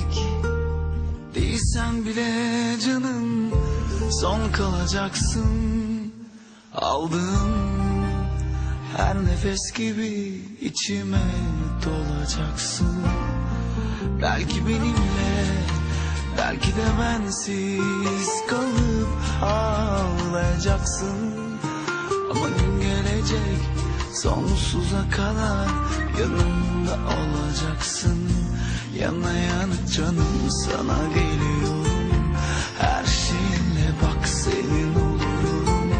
İlk. Değilsen bile canım son kalacaksın. Aldığım her nefes gibi içime dolacaksın. Belki benimle belki de bensiz kalıp ağlayacaksın. Ama gün gelecek sonsuza kadar yanımda olacaksın. Yana yana canım sana geliyorum Her şeyinle bak senin olurum.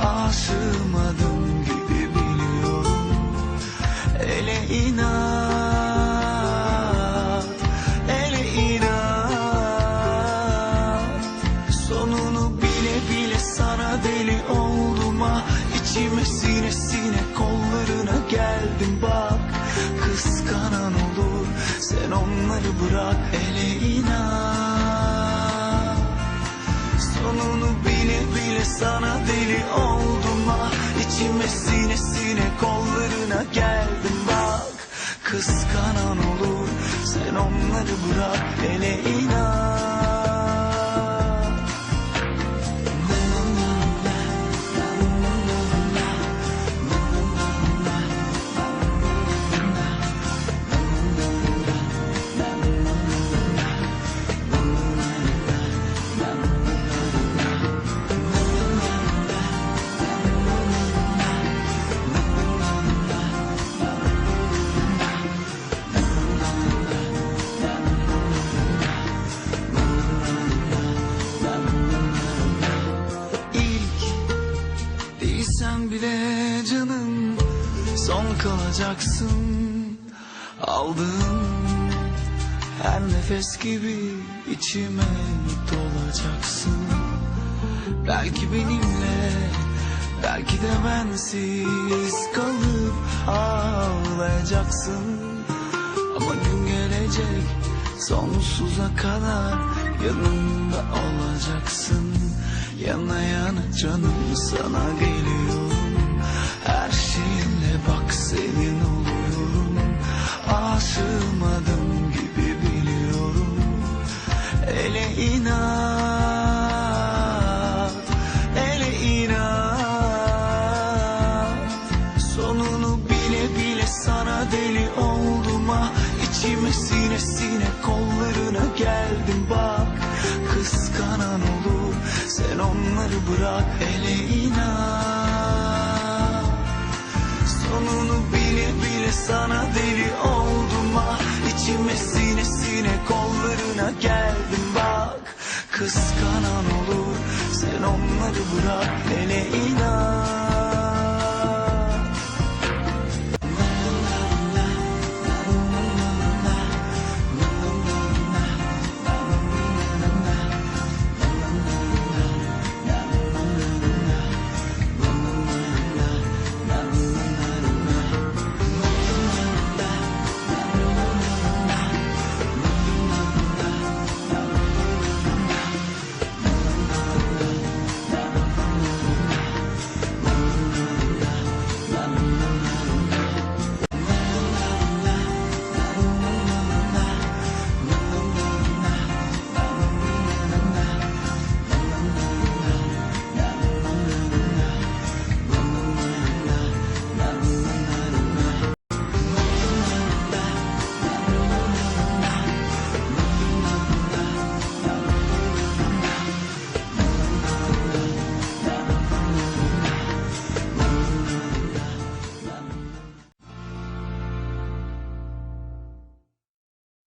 Aşığım adım gibi biliyorum. Ele inat, bırak ele inat Sonunu bile bile sana deli oldum ah İçime sine sine kollarına geldim bak. Kıskanan olur sen onları bırak hele inan değilsen bile canım son kalacaksın. Aldığım her nefes gibi içime dolacaksın. Belki benimle belki de bensiz kalıp ağlayacaksın. Ama gün gelecek sonsuza kadar yanımda olacaksın. Yana yana canım sana geliyorum Ele inat, ele inat. Sonunu bile bile sana deli oldum ah. İçime sine sine kollarına geldim bak. Kıskanan olur sen onları bırak. Ele inat. Sonunu bile bile sana deli oldum ah. İçime sine sine kollarına geldim Kıskanan olur. Sen onları bırak hele inan